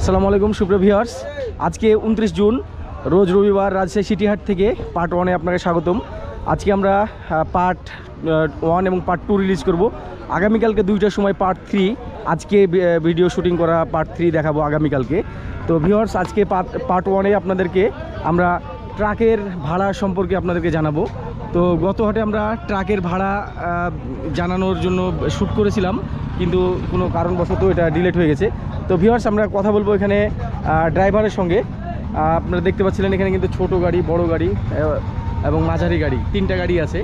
আসসালামু আলাইকুম, সুপ্রিয় আজকে উনত্রিশ জুন, রোজ রবিবার রাজশাহী সিটিহাট থেকে পার্ট ওয়ানে আপনাকে স্বাগতম। আজকে আমরা পার্ট ওয়ান এবং পার্ট টু রিলিজ করব। আগামীকালকে দুইটার সময় পার্ট থ্রি আজকে ভিডিও শুটিং করা পার্ট থ্রি দেখাবো আগামীকালকে। তো ভিউয়ার্স আজকে পার্ট পার্ট ওয়ানে আপনাদেরকে আমরা ট্রাকের ভাড়া সম্পর্কে আপনাদেরকে জানাব। তো গত হাটে আমরা ট্রাকের ভাড়া জানানোর জন্য শ্যুট করেছিলাম কিন্তু কোনো কারণবশত এটা ডিলেট হয়ে গেছে। তো ভিওয়ার্স আমরা কথা বলব এখানে ড্রাইভারের সঙ্গে। আপনারা দেখতে পাচ্ছিলেন এখানে কিন্তু ছোট গাড়ি বড় গাড়ি এবং মাঝারি গাড়ি তিনটা গাড়ি আছে।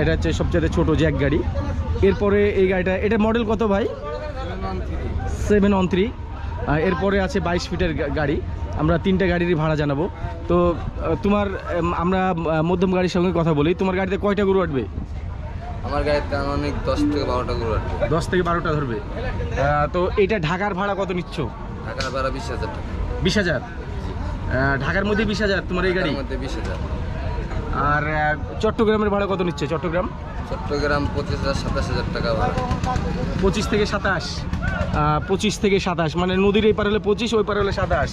এটা হচ্ছে সবচেয়ে ছোট জ্যাক গাড়ি। এরপরে এই গাড়িটা এটা মডেল কত ভাই? সেভেন অন থ্রি এরপরে আছে বাইশ ফিটের গাড়ি। আমরা তিনটা গাড়িরই ভাড়া জানাব। তো তোমার আমরা মধ্যম গাড়ির সঙ্গে কথা বলি। তোমার গাড়িতে কয়টা গরু আটবে আমার গাড়িতে অনেক দশ থেকে বারোটা গরু আছে দশ থেকে বারোটা ধরবে। তো এইটা ঢাকার ভাড়া কত নিচ্ছ? ঢাকার ভাড়া বিশ হাজার টাকা। বিশ হাজার? ঢাকার মধ্যে বিশ হাজার তোমার এই গাড়ি? মধ্যে বিশ হাজার। আর চট্টগ্রামের ভাড়া কত নিচ্ছে? চট্টগ্রাম? চট্টগ্রাম পঁচিশ হাজার সাতাশ হাজার টাকা ভাড়া। পঁচিশ থেকে সাতাশ। পঁচিশ থেকে সাতাশ। মানে নদীর এই পার হলে পঁচিশ ওই পার হলে সাতাশ।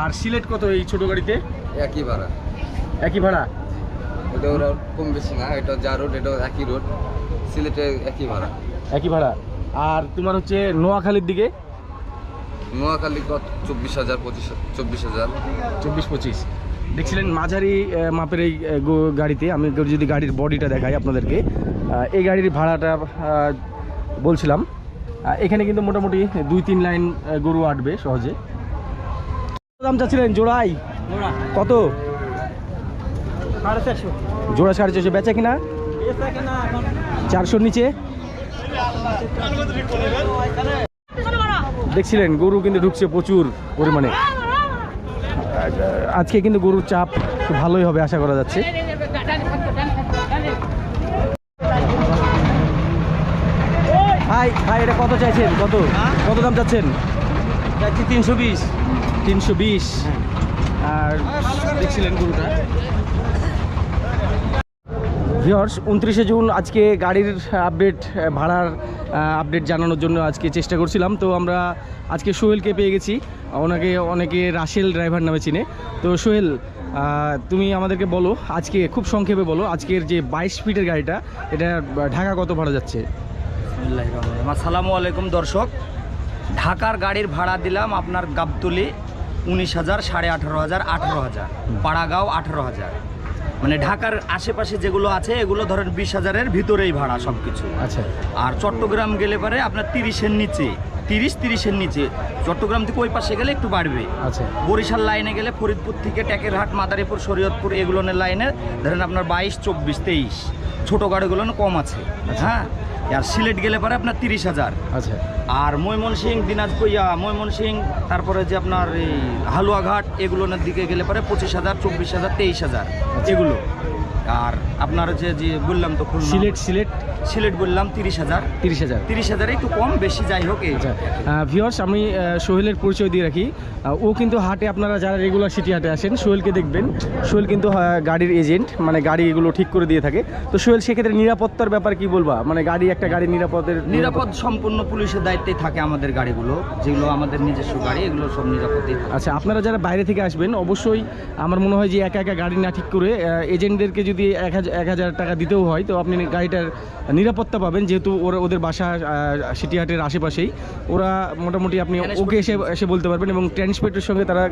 আর সিলেট কত এই ছোট গাড়িতে? একই ভাড়া। একই ভাড়া? এটা ওরা কম বেশি না এটা যা রোড এটাও একই রোড সিলেটে একই ভাড়া। একই ভাড়া। আর তোমার হচ্ছে নোয়াখালীর দিকে? নোয়াখালী কত? চব্বিশ হাজার পঁচিশ চব্বিশ হাজার। চব্বিশ পঁচিশ। দেখছিলেন মাঝারি মাপের এই গাড়িতে। আমি যদি গাড়ির বডিটা দেখাই আপনাদেরকে। এই গাড়ির ভাড়াটা বলছিলাম। এখানে কিন্তু মোটামুটি দুই তিন লাইন গরু আটবে সহজে। দাম চাচ্ছিলেন জোড়াই? কত? জোড়া সাড়ে চারশো। বেচা কিনা? চারশোর নিচে? দেখছিলেন গরু কিন্তু ঢুকছে প্রচুর পরিমাণে। আজকে কিন্তু গরুর চাপ ভালোই হবে আশা করা যাচ্ছে। ভাই ভাই এটা কত চাইছেন? কত? কত দাম চাচ্ছেন? তিনশো বিশ। তিনশো বিশ। আর দেখছিলেন গরুটা। ভিওর্স উনত্রিশে জুন আজকে গাড়ির আপডেট ভাড়ার আপডেট জানানোর জন্য আজকে চেষ্টা করছিলাম। তো আমরা আজকে সোহেলকে পেয়ে গেছি। ওনাকে অনেকে রাসেল ড্রাইভার নামে চিনে। তো সোহেল তুমি আমাদেরকে বলো, আজকে খুব সংক্ষেপে বলো, আজকের যে বাইশ ফিটের গাড়িটা, এটা ঢাকা কত ভাড়া যাচ্ছে? আসসালামু আলাইকুম দর্শক। ঢাকার গাড়ির ভাড়া দিলাম আপনার গাবতলি উনিশ হাজার, সাড়ে আঠারো হাজার আঠারো হাজার। পাড়াগাঁও আঠারো হাজার। মানে ঢাকার আশেপাশে যেগুলো আছে এগুলো ধরেন বিশ হাজারের ভিতরেই ভাড়া সব কিছু আচ্ছা। আর চট্টগ্রাম গেলে পরে আপনার তিরিশের নিচে তিরিশ তিরিশের নিচে। চট্টগ্রাম থেকে ওই পাশে গেলে একটু বাড়বে। আচ্ছা। বরিশাল লাইনে গেলে ফরিদপুর থেকে টেকেরহাট মাদারীপুর শরীয়তপুর এগুলোনের লাইনে ধরেন আপনার বাইশ চব্বিশ তেইশ। ছোটো গাড়িগুলো কম আছে। হ্যাঁ? আর সিলেট গেলে পরে আপনার তিরিশ হাজার। আচ্ছা। আর ময়মনসিং দিনাজপুরিয়া ময়মন সিং তারপরে যে আপনার এই হালুয়াঘাট এগুলোর দিকে গেলে পরে পঁচিশ হাজার চব্বিশ হাজার তেইশ হাজার এগুলো। আর আপনার যে যে বললাম তো সিলেট সিলেট? সিলেট বললাম তিরিশ হাজার। তিরিশ হাজার। তিরিশ হাজার একটু কম বেশি যাই হোক এই। আচ্ছা ভিওর্স আমি সোহেলের পরিচয় দিয়ে রাখি। ও কিন্তু হাটে আপনারা যারা রেগুলার সিটি হাটে আসেন সোহেলকে দেখবেন। সোহেল কিন্তু গাড়ির এজেন্ট মানে গাড়ি এগুলো ঠিক করে দিয়ে থাকে। তো সোহেল সেক্ষেত্রে নিরাপত্তার ব্যাপার কি বলবা? মানে গাড়ি একটা গাড়ি নিরাপদের নিরাপদ সম্পূর্ণ পুলিশের দায়িত্বে থাকে আমাদের গাড়িগুলো যেগুলো আমাদের নিজস্ব গাড়ি এগুলো সব নিরাপদে আচ্ছা আপনারা যারা বাইরে থেকে আসবেন অবশ্যই আমার মনে হয় যে একা একা গাড়ি না ঠিক করে এজেন্টদেরকে যদি এক হাজার এক হাজার টাকা দিতেও হয় তো আপনি গাড়িটার নিরাপত্তা পাবেন যেহেতু ওরা ওদের বাসা সিটিহাটের আশেপাশেই। ওরা মোটামুটি আপনি ওকে এসে এসে বলতে পারবেন এবং ট্রান্সপোর্টের সঙ্গে তারা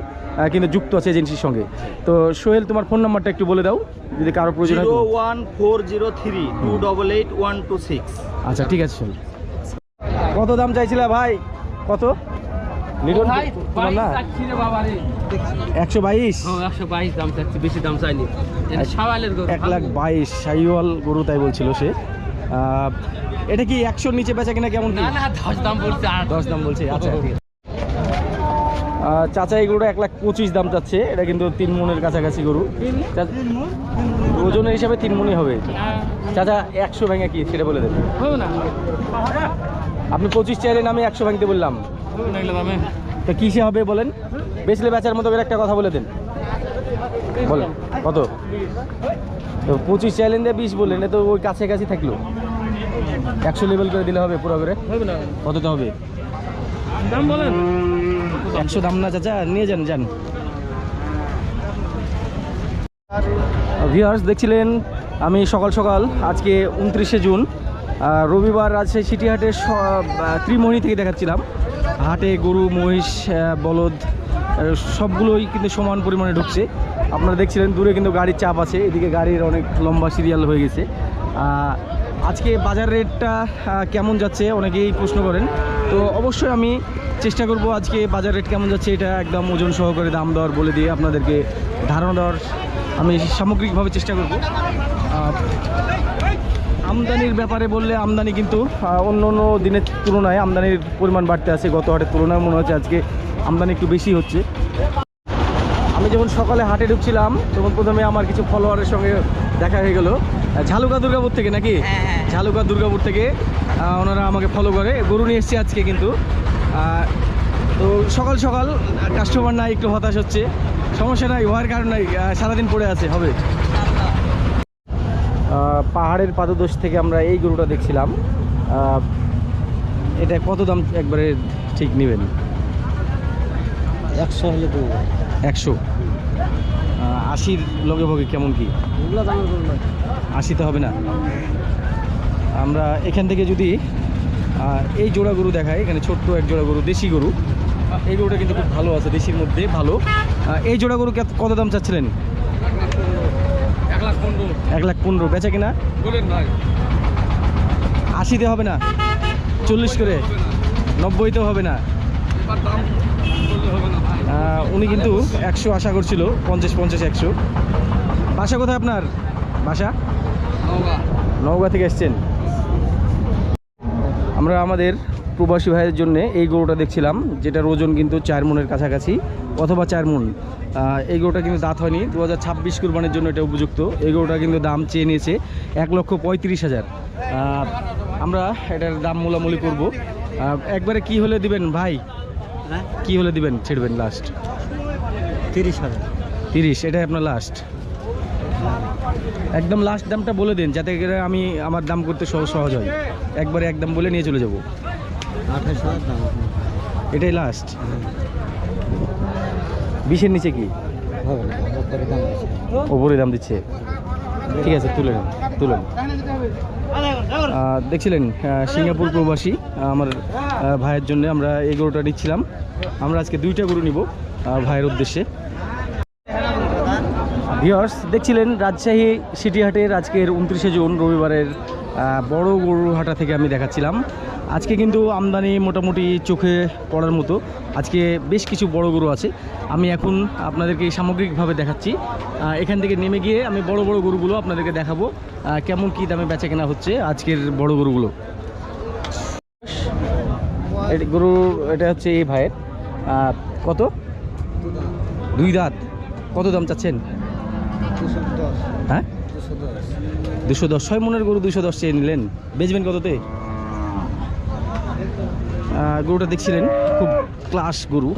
কিন্তু যুক্ত আছে এজেন্সির সঙ্গে। তো সোহেল তোমার ফোন নাম্বারটা একটু বলে দাও যদি কারও প্রয়োজন হয় one four zero three two double eight one two six. আচ্ছা ঠিক আছে সোহেল। কত দাম চাইছিলা ভাই? কত? লিটন তোমার না? একশো বাইশ? একশো বাইশ দাম চাচ্ছি বেশি দাম চাইনি। গরু। এক লাখ বাইশ। সাইওয়াল গরু তাই বলছিল সে। এটা কি একশোর নিচে বেচা কিনা কেমন কি? না না দশ দাম বলছে দশ দাম বলছে আচ্ছা চাচা এই গরুটা এক লাখ পঁচিশ দাম চাচ্ছে এটা কিন্তু তিন মনের কাছাকাছি গরু। ওজনের হিসাবে তিন মনই হবে। চাচা একশো ভেঙে কি সেটা বলে দেন। হবে না। আপনি পঁচিশ চাইলেন আমি একশো ভাঙতে বললাম। তো কিসে হবে বলেন? বেচলে বেচার মতো একটা কথা বলে দেন। বলেন কত? তো পঁচিশ চাইলেন দিয়ে বিশ বললেন তো ওই কাছে কাছে থাকল। একশো লেভেল করে দিলে হবে পুরো করে? না। কতটা হবে? দাম বলেন। একশো দাম না চাচা নিয়ে যান যান। ভিউয়ার্স দেখছিলেন আমি সকাল সকাল আজকে উনত্রিশে জুন রবিবার রাজশাহী সিটি হাটের আহ, ত্রিমোহনী থেকে দেখাচ্ছিলাম। হাটে গরু মহিষ বলদ সবগুলোই কিন্তু সমান পরিমাণে ঢুকছে। আপনারা দেখছিলেন, দূরে কিন্তু গাড়ির চাপ আছে, এদিকে গাড়ির অনেক লম্বা সিরিয়াল হয়ে গেছে। আজকে বাজার রেটটা কেমন যাচ্ছে? অনেকেই প্রশ্ন করেন। তো অবশ্যই আমি চেষ্টা করব আজকে বাজার রেট কেমন যাচ্ছে, এটা একদম ওজন সহকারে দাম দর বলে দিয়ে আপনাদেরকে ধারণা দেওয়ার আমি সামগ্রিকভাবে চেষ্টা করব। আমদানির ব্যাপারে বললে আমদানি কিন্তু অন্য অন্য দিনের তুলনায় আমদানির পরিমাণ বাড়তে আছে গত হাটের তুলনায় মনে হচ্ছে আজকে আমদানি একটু বেশি হচ্ছে। আমি যখন সকালে হাটে ঢুকছিলাম তখন প্রথমে আমার কিছু ফলোয়ারের সঙ্গে দেখা হয়ে গেল। ঝালুকা দুর্গাপুর থেকে নাকি? ঝালুকা দুর্গাপুর থেকে ওনারা আমাকে ফলো করে। গরু নিয়ে এসছে আজকে কিন্তু। তো সকাল সকাল কাস্টমার নাই একটু হতাশ হচ্ছে। সমস্যা নাই হওয়ার কারণ নাই সারাদিন পড়ে আছে হবে। পাহাড়ের পাদদেশ থেকে আমরা এই গরুটা দেখছিলাম। এটা কত দাম একবারে ঠিক নেবেন? একশো হলে তো একশো। আশির লগে ভগে কেমন কি? আশিতে হবে না। আমরা এখান থেকে যদি এই জোড়া গরু দেখাই এখানে ছোট্ট এক জোড়া গরু দেশি গরু। এই গরুটা কিন্তু খুব ভালো আছে দেশির মধ্যে ভালো। এই জোড়া গরু কত দাম চাচ্ছিলেন? এক লাখ পনেরো পনেরো কিনা? আশিতে হবে না চল্লিশ করে? নব্বইতেও হবে না। উনি কিন্তু একশো আশা করছিল পঞ্চাশ পঞ্চাশ একশো। বাসা কোথায় আপনার? বাসা? নওগাঁ। থেকে এসছেন। আমরা আমাদের প্রবাসী ভাইয়ের জন্য এই গরুটা দেখছিলাম যেটার ওজন কিন্তু চার মনের কাছাকাছি অথবা চার মন। এই গরুটা কিন্তু দাঁত হয়নি। দু হাজার ছাব্বিশ কুরবানির জন্য এটা উপযুক্ত। এই গরুটা কিন্তু দাম চেয়ে নিয়েছে এক লক্ষ পঁয়ত্রিশ হাজার। আমরা এটার দাম মোলামুলি করব। একবারে কি হলে দিবেন ভাই? হ্যাঁ? কি হলে দিবেন? ছেড়বেন লাস্ট তিরিশ হাজার। তিরিশ এটাই আপনার লাস্ট একদম লাস্ট দামটা বলে দিন যাতে করে আমি আমার দাম করতে সহজ সহজ হয়। একবারে একদম বলে নিয়ে চলে যাব। আঠাশ হাজার এটাই লাস্ট বিশের নিচে কি? ওপরে দাম দিচ্ছে। ঠিক আছে তুলে নেন তুলে দেখছিলেন সিঙ্গাপুর প্রবাসী আমার ভাইয়ের জন্য আমরা এই গরুটা নিচ্ছিলাম। আমরা আজকে দুইটা গরু নিব ভাইয়ের উদ্দেশ্যে। ভিওর্স দেখছিলেন রাজশাহী সিটি হাটের আজকের উনত্রিশে জুন, রবিবারের বড় গরুর হাটা থেকে আমি দেখাচ্ছিলাম। আজকে কিন্তু আমদানি মোটামুটি চোখে পড়ার মতো। আজকে বেশ কিছু বড় গরু আছে। আমি এখন আপনাদেরকে সামগ্রিকভাবে দেখাচ্ছি। এখান থেকে নেমে গিয়ে আমি বড় বড় গরুগুলো আপনাদেরকে দেখাবো। কেমন কী দামে বেচা কেনা হচ্ছে আজকের বড় গরুগুলো? গরু, এটা হচ্ছে এই ভাইয়ের। কত? দুই দাঁত। কত দাম চাচ্ছেন? হ্যাঁ? দুশো দশ। ছয় মনের গরু দুশো দশ চেয়ে নিলেন। বেচবেন কততে? গরুটা দেখছিলেন? খুব ক্লাস গরু।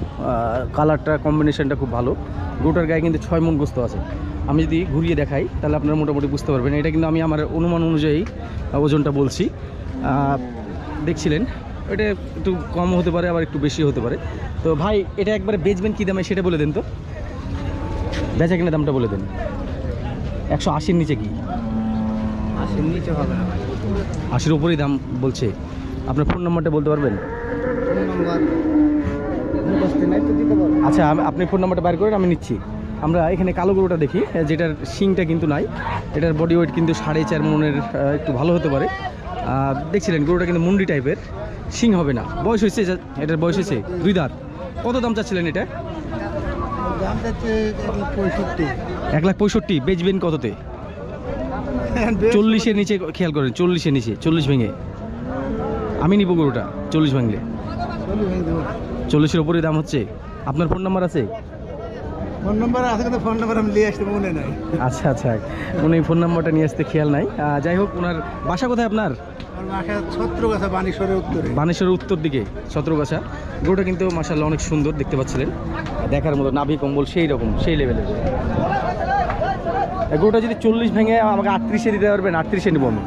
কালারটা কম্বিনেশনটা খুব ভালো। গরুটার গায়ে কিন্তু ছয় মন গোস্ত আছে। আমি যদি ঘুরিয়ে দেখাই তাহলে আপনারা মোটামুটি বুঝতে পারবেন। এটা কিন্তু আমি আমার অনুমান অনুযায়ী ওজনটা বলছি। দেখছিলেন? এটা একটু কম হতে পারে আবার একটু বেশি হতে পারে। তো ভাই এটা একবারে বেচবেন কী দামে সেটা বলে দেন তো। বেচা কিনা দামটা বলে দেন। একশো আশির নিচে কি? আশির নিচে হবে না আশির উপরেই দাম বলছে। আপনার ফোন নাম্বারটা বলতে পারবেন? আচ্ছা আপনি ফোন নাম্বারটা বাইর করেন আমি নিচ্ছি। আমরা এখানে কালো গরুটা দেখি যেটার শিংটা কিন্তু নাই। এটার বডি ওয়েট কিন্তু সাড়ে চার মনের একটু ভালো হতে পারে। দেখছিলেন গরুটা কিন্তু মুন্ডি টাইপের শিং হবে না। বয়স হয়েছে এটার বয়স হয়েছে দুই দাঁত। কত দাম চাচ্ছিলেন এটা? এক লাখ পঁয়ষট্টি। বেচবেন কততে? চল্লিশের নিচে খেয়াল করেন চল্লিশের নিচে চল্লিশ ভেঙে। আমি নিব গরুটা চল্লিশ ভাঙলে। চল্লিশের উপরে দাম হচ্ছে? আপনার ফোন নাম্বার আছে? ফোন নম্বর আছে কিন্তু ফোন নম্বর আমি নিয়ে আসতে মনে নাই। আচ্ছা আচ্ছা। উনি ফোন নাম্বারটা নিয়ে আসতে খেয়াল নাই। যাই হোক ওনার বাসা কোথায় আপনার? বানেশ্বরের উত্তর। দিকে সতেরোগাছা গরুটা কিন্তু মাসাল্লাহ অনেক সুন্দর দেখতে পাচ্ছিলেন। দেখার মতো নাভি কম্বল সেই রকম সেই লেভেলের গরুটা যদি চল্লিশ ভেঙে আমাকে আটত্রিশে দিতে পারবেন আটত্রিশে নেব আমি।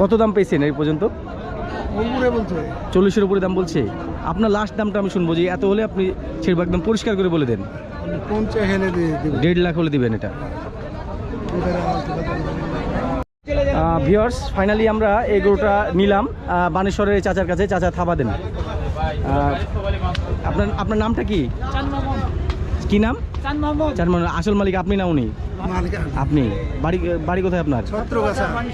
কত দাম পেয়েছেন এই পর্যন্ত? চল্লিশের উপরে দাম বলছে। আপনার লাস্ট দামটা আমি শুনব যে এত হলে আপনি ছেড়ে একদম পরিষ্কার করে বলে দেন। দেড় লাখ হলে দিবেন এটা। ভিওর্স ফাইনালি আমরা এই গরুটা নিলাম। বানেশ্বরের এই চাচার কাছে চাচা থাবা দেন। আপনার আপনার নামটা কি? কি নাম? চার আসল মালিক আপনি না উনি? আপনি। বাড়ি বাড়ি কোথায় আপনার?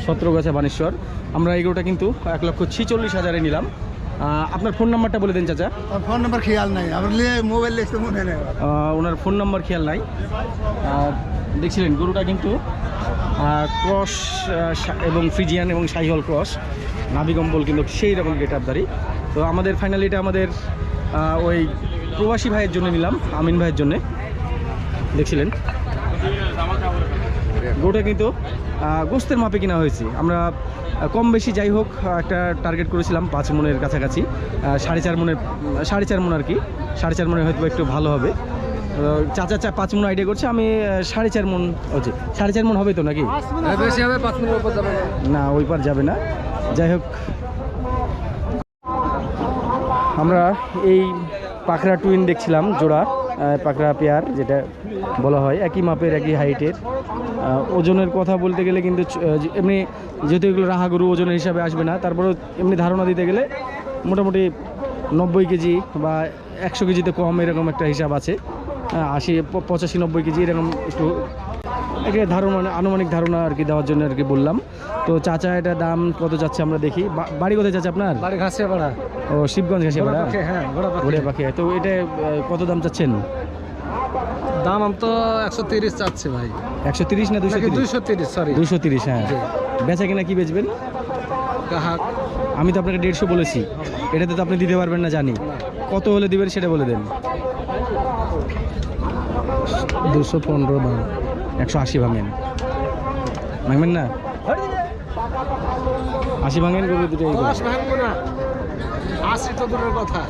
সত্রগাছা বানেশ্বর। আমরা এই গরুটা কিন্তু এক লক্ষ ছিচল্লিশ হাজারে নিলাম। আপনার ফোন নাম্বারটা বলে দেন চাচা। ফোন নাম্বার খেয়াল নাই। আমার মোবাইল লিখতে মনে নেই। ওনার ফোন নাম্বার খেয়াল নাই। দেখছিলেন গরুটা কিন্তু ক্রস এবং ফ্রিজিয়ান এবং সাইহল ক্রস নাভিকম্বল কিন্তু সেই রকম গেট আপদারি তো আমাদের ফাইনালি এটা আমাদের ওই প্রবাসী ভাইয়ের জন্য নিলাম, আমিন ভাইয়ের জন্য। দেখছিলেন? গরুটা কিন্তু গোস্তের মাপে কিনা হয়েছে। আমরা কম বেশি যাই হোক একটা টার্গেট করেছিলাম পাঁচ মনের কাছাকাছি সাড়ে চার মনের, সাড়ে চার মন আর কি, সাড়ে চার মনে হয়তো একটু ভালো হবে। চাচা চা পাঁচ মন আইডিয়া করছে আমি সাড়ে চার মন হচ্ছে সাড়ে চার মন হবে তো নাকি? বেশি হবে পাঁচ মিনিট উপর যাবে না। ওই পার যাবে না। যাই হোক আমরা এই পাখরা টুইন দেখছিলাম জোড়া পাখরা পেয়ার যেটা বলা হয় একই মাপের একই হাইটের ওজনের কথা বলতে গেলে কিন্তু এমনি যেহেতু এগুলো রাহা গরু ওজনের হিসাবে আসবে না তারপরেও এমনি ধারণা দিতে গেলে মোটামুটি নব্বই কেজি বা একশো কেজিতে কম এরকম একটা হিসাব আছে। আশি পঁচাশি নব্বই কেজি এরকম একটু একে ধারণা আনুমানিক ধারণা আর কি দেওয়ার জন্য আর কি বললাম। তো চাচা এটা দাম কত যাচ্ছে আমরা দেখি। বাড়ি কোথায় চাচা আপনার? বাড়ি ঘাসে পাড়া ও শিবগঞ্জ ঘাসে পাড়া হ্যাঁ ঘোড়া ঘুরে পাখি। তো এটা কত দাম চাচ্ছেন? দাম আম তো একশো তিরিশ চাচ্ছে ভাই। একশো তিরিশ না দুশো দুইশো তিরিশ সরি দুশো তিরিশ হ্যাঁ। বেচা কিনা কি বেচবেন? গ্রাহক। আমি তো আপনাকে দেড়শো বলেছি। এটাতে তো আপনি দিতে পারবেন না জানি। কত হলে দিবেন সেটা বলে দেন। দুশো পনেরো দাম একশো আশি ভাঙেন। ভাঙবেন না? আশি ভাঙেন গরু দুটো দশ ভাঙবো না। আশি তো দূরের কথা।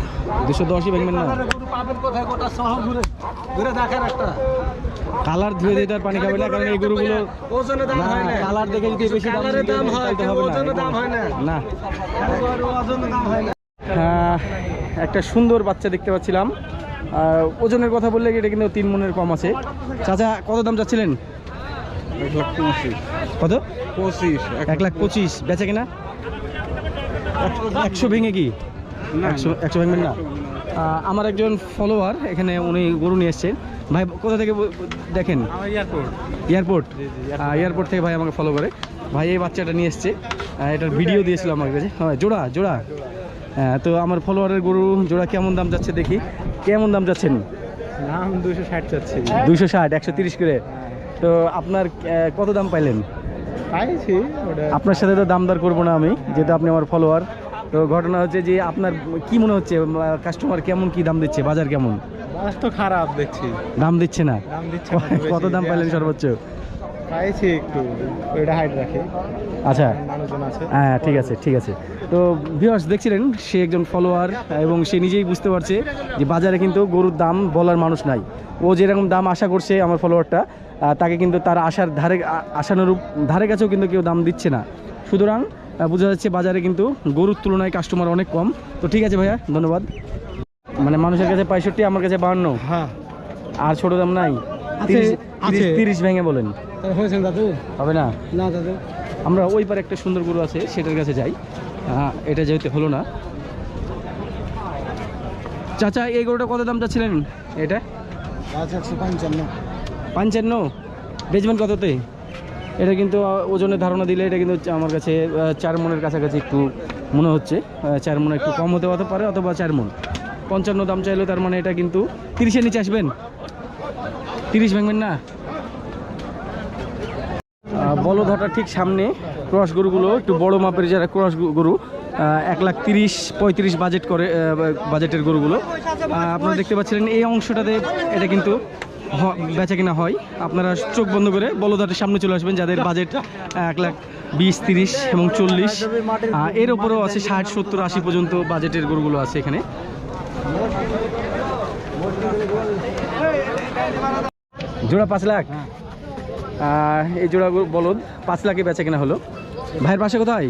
দুশো দশই ভাঙবেন না? কালার ধুয়ে দিতে আর পানি খাবে না কারণ এই গরুগুলো ওজনে দাম হয় না। কালার দেখে যদি বেশি দাম দিয়ে দেয়, হয়, না। ওজনে দাম হয় না। না। ওজনে দাম হয় না। একটা সুন্দর বাচ্চা দেখতে পাচ্ছিলাম। ওজনের কথা বললে এটা কিন্তু তিন মনের কম আছে? চাচা কত দাম চাচ্ছিলেন? এক লাখ পঁচিশ। কত? পঁচিশ এক লাখ পঁচিশ। বেচে কিনা? একশো ভেঙে কি? একশো একশো ভেঙবেন না? আমার একজন ফলোয়ার এখানে উনি গরু নিয়ে এসছেন। ভাই কোথা থেকে দেখেন? এয়ারপোর্ট। এয়ারপোর্ট? এয়ারপোর্ট। থেকে ভাই আমাকে ফলো করে। ভাই এই বাচ্চাটা নিয়ে এসছে। এটার ভিডিও দিয়েছিল আমার কাছে হ্যাঁ জোড়া জোড়া। হ্যাঁ তো আমার ফলোয়ারের গরু জোড়া কেমন দাম যাচ্ছে দেখি। কেমন দাম যাচ্ছেন নাম দুশো ষাট চাচ্ছে। দুইশো ষাট একশো তিরিশ করে। তো আপনার কত দাম পাইলেন? পাইছি আপনার সাথে তো দাম দর করব না আমি যেহেতু আপনি আমার ফলোয়ার তো ঘটনা হচ্ছে যে আপনার কি মনে হচ্ছে কাস্টমার কেমন কি দাম দিচ্ছে বাজার কেমন? তো খারাপ দেখছি। দাম দিচ্ছে না? দাম দিচ্ছে কত দাম পাইলেন সর্বোচ্চ? পাইছি একটু ওইটা হাইট রাখে। আচ্ছা। হ্যাঁ ঠিক আছে ঠিক আছে। তো ভিউয়ার্স দেখছিলেন সে একজন ফলোয়ার এবং সে নিজেই বুঝতে পারছে যে বাজারে কিন্তু গরুর দাম বলার মানুষ নাই। ও যেরকম দাম আশা করছে আমার ফলোয়ারটা তাকে কিন্তু তার আশার ধারে আশানুরূপ ধারে কাছেও কিন্তু কেউ দাম দিচ্ছে না। সুতরাং বোঝা যাচ্ছে বাজারে কিন্তু গরুর তুলনায় কাস্টমার অনেক কম। তো ঠিক আছে ভাইয়া ধন্যবাদ। মানে মানুষের কাছে পঁয়ষট্টি আমার কাছে বাহান্ন। হ্যাঁ। আর ছোট দাম নাই। আছে, তিরিশ ভেঙে বলেন। হবে না? না দাদু। আমরা ওই পারে একটা সুন্দর গরু আছে সেটার কাছে যাই। এটা যেহেতু হলো না। চাচা এই গরুটা কত দাম চাচ্ছিলেন? এটা? পঞ্চান্ন। পঞ্চান্ন? বেচবেন কততে? এটা কিন্তু ওজনের ধারণা দিলে এটা কিন্তু আমার কাছে চার মনের কাছাকাছি একটু মনে হচ্ছে। চার মনে একটু কম হতে হতে পারে অথবা চার মন। পঞ্চান্ন দাম চাইলে তার মানে এটা কিন্তু তিরিশের নিচে আসবেন। তিরিশ ভাঙবেন না? বলধটার ঠিক সামনে ক্রস গরুগুলো একটু বড় মাপের যারা ক্রস গরু- এক লাখ তিরিশ পঁয়ত্রিশ বাজেট করে বাজেটের গরুগুলো। আপনারা দেখতে পাচ্ছিলেন এই অংশটাতে এটা কিন্তু বেচা কিনা হয়। আপনারা চোখ বন্ধ করে বলধাটের সামনে চলে আসবেন যাদের বাজেট এক লাখ বিশ তিরিশ এবং চল্লিশ। এর ওপরেও আছে ষাট সত্তর আশি পর্যন্ত বাজেটের গরুগুলো আছে এখানে। জোড়া পাঁচ লাখ। আহ, এই জোড়া বলদ পাঁচ লাখে বেচা কেনা হলো। ভাইয়ের পাশে কোথায়?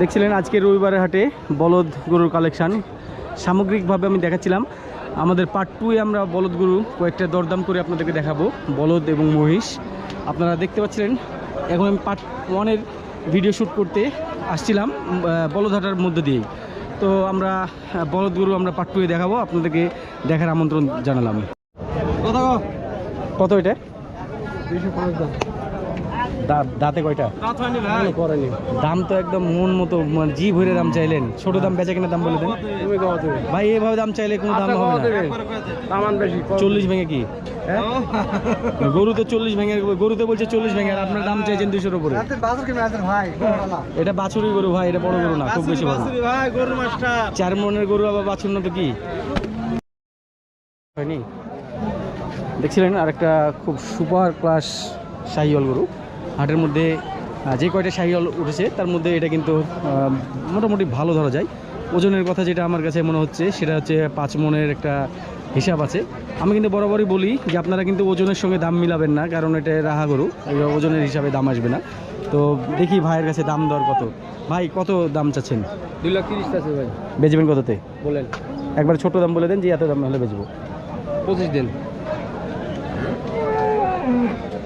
দেখছিলেন আজকে রবিবারের হাটে বলদ গরুর কালেকশান। সামগ্রিকভাবে আমি দেখাচ্ছিলাম, আমাদের পার্ট টুয়ে আমরা বলদ গরু কয়েকটা দরদাম করে আপনাদেরকে দেখাবো, বলদ এবং মহিষ। আপনারা দেখতে পাচ্ছিলেন, এখন আমি পার্ট ওয়ানের ভিডিও শ্যুট করতে আসছিলাম বলদহাটার মধ্যে দিয়েই। তো আমরা বলদ গরু আমরা পার্ট টুয়ে দেখাবো, আপনাদেরকে দেখার আমন্ত্রণ জানালাম। কত এটা দাঁতে কয়টা? করেনি। দাম তো একদম মন মতো মানে জি ভরে দাম চাইলেন। ছোট দাম বেচা কিনা দাম বলে দেন। ভাই এভাবে দাম চাইলে কোনো দাম হবে না। চল্লিশ ভেঙে কি? হ্যাঁ? গরু তো চল্লিশ ভেঙে গরু তো বলছে চল্লিশ ভেঙে আর আপনার দাম চাইছেন দুশোর উপরে। এটা বাছুরি গরু ভাই এটা বড় গরু না খুব বেশি মাস্টার। চার মনের গরু আবার বাছুর না তো কি? হয়নি? দেখছিলেন আর একটা খুব সুপার ক্লাস শাহিওয়াল গরু। হাটের মধ্যে যে কয়টা শাহিওয়াল উঠেছে তার মধ্যে এটা কিন্তু মোটামুটি ভালো ধরা যায়। ওজনের কথা যেটা আমার কাছে মনে হচ্ছে সেটা হচ্ছে পাঁচ মনের একটা হিসাব আছে। আমি কিন্তু বরাবরই বলি যে আপনারা কিন্তু ওজনের সঙ্গে দাম মিলাবেন না কারণ এটা রাহা গরু ওজনের হিসাবে দাম আসবে না। তো দেখি ভাইয়ের কাছে দাম দর কত। ভাই কত দাম চাচ্ছেন? দুই লাখ তিরিশ আছে ভাই। বেচবেন কততে? বলেন। একবার ছোট দাম বলে দেন যে এত দাম হলে বেচবো। পঁচিশ দিন।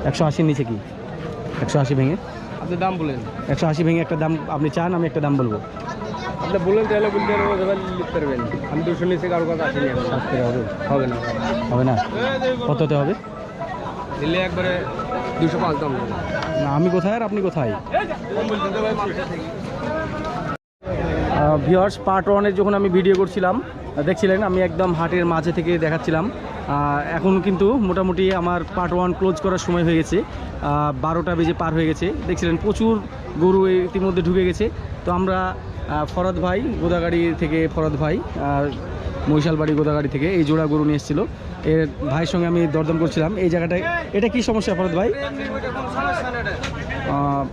একশো আশির নিচে কি? একশো আশি ভেঙে? আপনি দাম বলেন। একশো আশি ভেঙে একটা দাম আপনি চান আমি একটা দাম বলব। আপনি বললেন তাহলে বলতে লিখতে পারবেন। আমি দুশো নিচে কারও কাছে আসিনি হবে? হবে না। হবে না? কততে হবে? দিলে একবারে দুশো পাঁচ দাম। না আমি কোথায় আর আপনি কোথায়? ভিওর্স পার্ট ওয়ানের যখন আমি ভিডিও করছিলাম দেখছিলেন, আমি একদম হাটের মাঝে থেকে দেখাচ্ছিলাম। এখন কিন্তু মোটামুটি আমার পার্ট ওয়ান ক্লোজ করার সময় হয়ে গেছে। বারোটা বেজে পার হয়ে গেছে। দেখছিলেন, প্রচুর গরু ইতিমধ্যে ঢুকে গেছে। তো আমরা ফরাদ ভাই গোদাগাড়ি থেকে ফরদ ভাই মহিশালবাড়ি গোদাগাড়ি থেকে এই জোড়া গরু নিয়ে এসেছিল। এর ভাইয়ের সঙ্গে আমি দরদম করছিলাম। এই জায়গাটায় এটা কি সমস্যা ফরদ ভাই?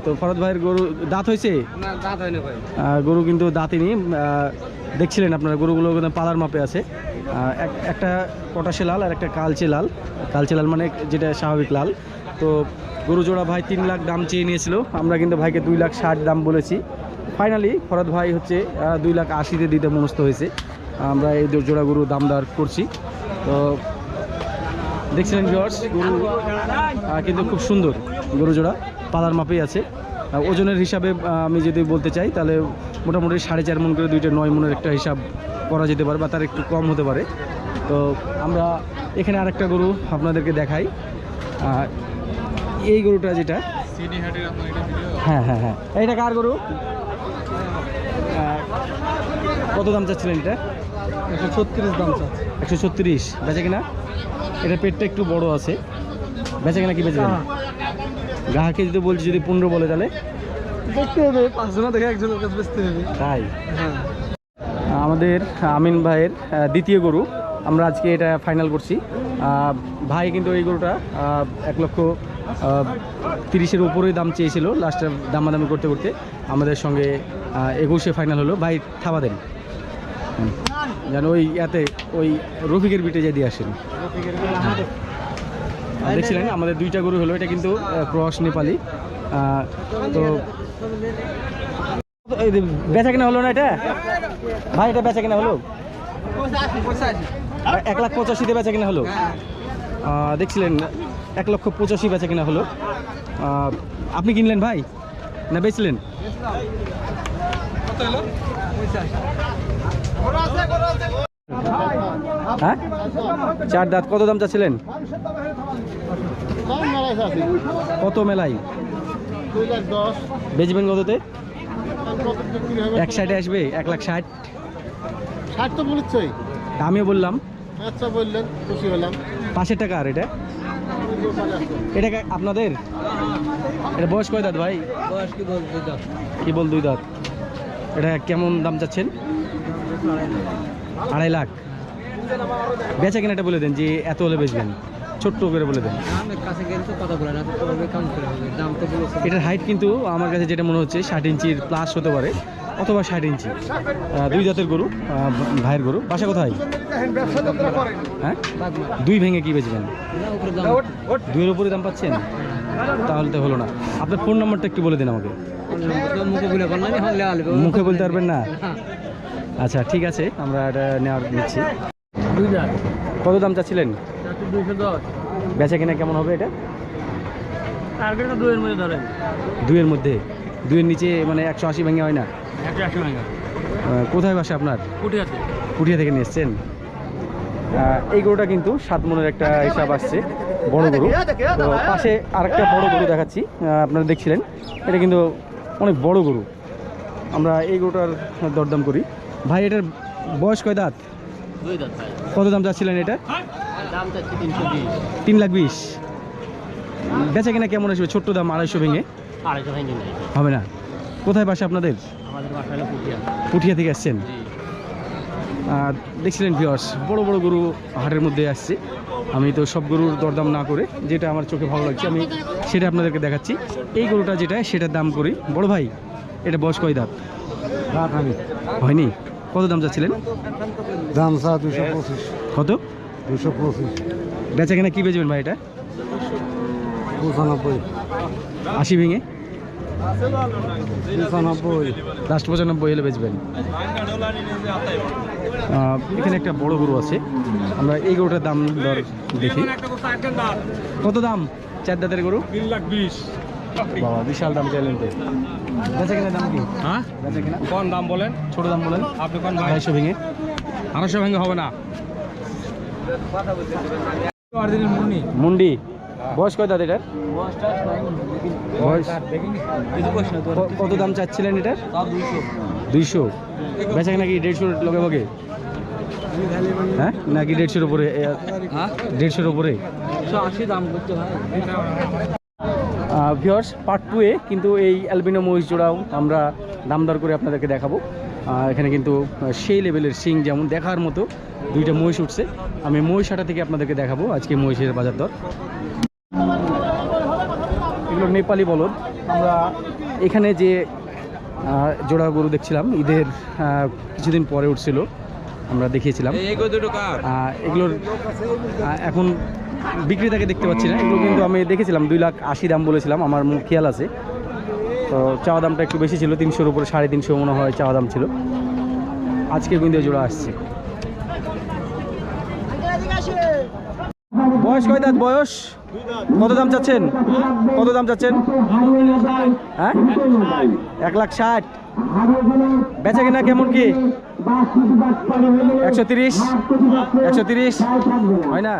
তো ফরদ ভাইয়ের গরু দাঁত হয়েছে? গরু কিন্তু দাঁতিনি দেখছিলেন আপনারা গরুগুলো কিন্তু পালার মাপে আছে। এক- একটা পটাশে লাল আর একটা কালচে লাল। কালচে লাল মানে যেটা স্বাভাবিক লাল। তো গরু জোড়া ভাই তিন লাখ দাম চেয়ে নিয়েছিল। আমরা কিন্তু ভাইকে দুই লাখ ষাট দাম বলেছি। ফাইনালি ফরদ ভাই হচ্ছে দুই লাখ আশিতে দিতে মনস্থ হয়েছে। আমরা এই জোড়া গরু দাম দর করছি। তো দেখছিলেন ভিওর্স গরু কিন্তু খুব সুন্দর গরু জোড়া পালার মাপেই আছে। ওজনের হিসাবে আমি যদি বলতে চাই তাহলে মোটামুটি সাড়ে চার মন করে দুইটা নয় মনের একটা হিসাব করা যেতে পারে বা তার একটু কম হতে পারে। তো আমরা এখানে আরেকটা গরু আপনাদেরকে দেখাই। এই গরুটা যেটা হ্যাঁ হ্যাঁ হ্যাঁ। এইটা কার গরু? কত দাম চাচ্ছিলেন এটা? একশো ছত্রিশ দাম চাচ্ছে। একশো ছত্রিশ। বেচে কিনা? এটা পেটটা একটু বড় আছে। বেচে কিনা কি বেচবেন গ্রাহকে যদি বলছি যদি পনেরো বলে তাহলে? দেখতে হবে পাঁচজনা দেখে একজনের কাছে বেচতে হবে। তাই? হ্যাঁ। আমাদের আমিন ভাইয়ের দ্বিতীয় গরু। আমরা আজকে এটা ফাইনাল করছি। ভাই কিন্তু এই গরুটা এক লক্ষ তিরিশের উপরেই দাম চেয়েছিল লাস্টে দামাদামি করতে করতে। আমাদের সঙ্গে একুশে ফাইনাল হলো। ভাই থাবা দেন। যেন ওই ইয়াতে ওই রফিকের বিটে যাই দিয়ে আসেন দেখছিলেন, আমাদের দুইটা গরু হলো, এটা কিন্তু ক্রস নেপালি। তো বেচা কেনা হলো না এটা? ভাই, এটা বেচা কেনা হলো? এক লাখ পঁচাশিতে বেচা কেনা হলো? দেখছিলেন, এক লক্ষ পঁচাশি বেচা কেনা হলো। আপনি কিনলেন ভাই? না বেচলেন? হ্যাঁ? চার দাঁত। কত দাম চাচ্ছিলেন? কত মেলাই বেচবেন কততে? এক সাইডে আসবে? এক লাখ ষাট? ষাট তো বলেছই। আমিও বললাম। আচ্ছা বললেন খুশি হলাম। পাঁচের টাকা আর এটা? এটা আপনাদের? এটা বয়স কয় দাঁত ভাই? বয়স কি কি বল দুই দাঁত? এটা কেমন দাম চাচ্ছেন? আড়াই লাখ। বেচা কিনাটা বলে দেন যে এত হলে বেচবেন। ছোট্ট করে বলে দেন। এটার হাইট কিন্তু আমার কাছে যেটা মনে হচ্ছে ষাট ইঞ্চির প্লাস হতে পারে অথবা ষাট ইঞ্চি। দুই জাতের গরু ভাইয়ের গরু। বাসা কোথায়? হ্যাঁ? দুই ভেঙে কি বেচবেন? দুইয়ের উপরে দাম পাচ্ছেন? তাহলে তো হলো না। আপনার ফোন নাম্বারটা একটু বলে দিন আমাকে। মুখে বলতে পারবেন না? আচ্ছা ঠিক আছে আমরা এটা নেওয়ার নিচ্ছি কত দাম চাচ্ছিলেন? বেচা কিনা কেমন হবে এটা? টার্গেটটা দুইয়ের মধ্যে ধরেন। দুইয়ের মধ্যে? দুইয়ের নিচে মানে একশো আশি ভেঙে হয় না? একশো কোথায় বাসা আপনার? পুঠিয়া থেকে। নিয়ে এসছেন? এই গরুটা কিন্তু সাত মনের একটা হিসাব আসছে বড় গরু। তো পাশে আরেকটা বড় গরু দেখাচ্ছি আপনারা দেখছিলেন। এটা কিন্তু অনেক বড় গরু। আমরা এই গরুটার দরদাম করি। ভাই এটার বয়স কয় দাঁত? কত দাম চাচ্ছিলেন এটা? তিন লাখ বিশ। বেচা কিনা কেমন আসবে? ছোট্ট দাম আড়াইশো ভেঙে? হবে না। কোথায় বাসা আপনাদের? পুঠিয়া। থেকে আসছেন? দেখছিলেন ভিওর্স বড় বড় গরু হাটের মধ্যে আসছে। আমি তো সব গরুর দরদাম না করে যেটা আমার চোখে ভালো লাগছে আমি সেটা আপনাদেরকে দেখাচ্ছি। এই গরুটা যেটা সেটার দাম করি। বড় ভাই এটা বয়স কয় দাঁত? হয়নি? কত দাম চাচ্ছিলেন? দাম চা দুশো পঁচিশ। কত? দুশো পঁচিশ। বেচা কিনা কী বেচবেন ভাই এটা? পঁচানব্বই। আশি ভেঙে? পঁচানব্বই। লাস্ট পঁচানব্বই হলে বেচবেন। এখানে একটা বড় গরু আছে। আমরা এই গরুটার দাম দর দেখি। কত দাম? চার দাঁতের গরু? তিন লাখ বিশ। বাবা বিশাল দাম চাইলেন তো বেচা কিনা দাম কি? হ্যাঁ? বেচা কিনা? কোন দাম বলেন? ছোট দাম বলেন। আপনি কোন আড়াইশো ভেঙে। আড়াইশো ভেঙে হবে না। মুন্ডি। বয়স কয় দাঁত এটার? বয়স কত দাম চাচ্ছিলেন এটার? দুইশো। বেচা কিনা কি দেড়শোর লগে বগে হ্যাঁ? নাকি দেড়শোর উপরে? দেড়শোর উপরে? দাম করতে ভিওর্স পার্ট টুয়ে কিন্তু এই অ্যালবিনো মহিষ জোড়াও আমরা দামদার করে আপনাদেরকে দেখাবো। এখানে কিন্তু সেই লেভেলের সিং যেমন দেখার মতো দুইটা মহিষ উঠছে। আমি মহিষাটা থেকে আপনাদেরকে দেখাবো আজকে মহিষের বাজার দর। এগুলো নেপালি বলদ। আমরা এখানে যে জোড়া গরু দেখছিলাম ঈদের কিছুদিন পরে উঠছিল আমরা দেখিয়েছিলাম। এগুলোর এখন বিক্রেতাকে দেখতে পাচ্ছি না, এগুলো কিন্তু আমি দেখেছিলাম, দুই লাখ আশি দাম বলেছিলাম, আমার খেয়াল আছে। তো চাওয়া দামটা একটু বেশি ছিল, তিনশোর উপরে, সাড়ে তিনশো মনে হয় চাওয়া দাম ছিল। আজকে কিন্তু জোড়া আসছে। বয়স কয় দাঁত? বয়স? কত দাম চাচ্ছেন? কত দাম চাচ্ছেন? হ্যাঁ? এক লাখ ষাট। বেচা কিনা কেমন কি? একশো তিরিশ। একশো তিরিশ? হয় না?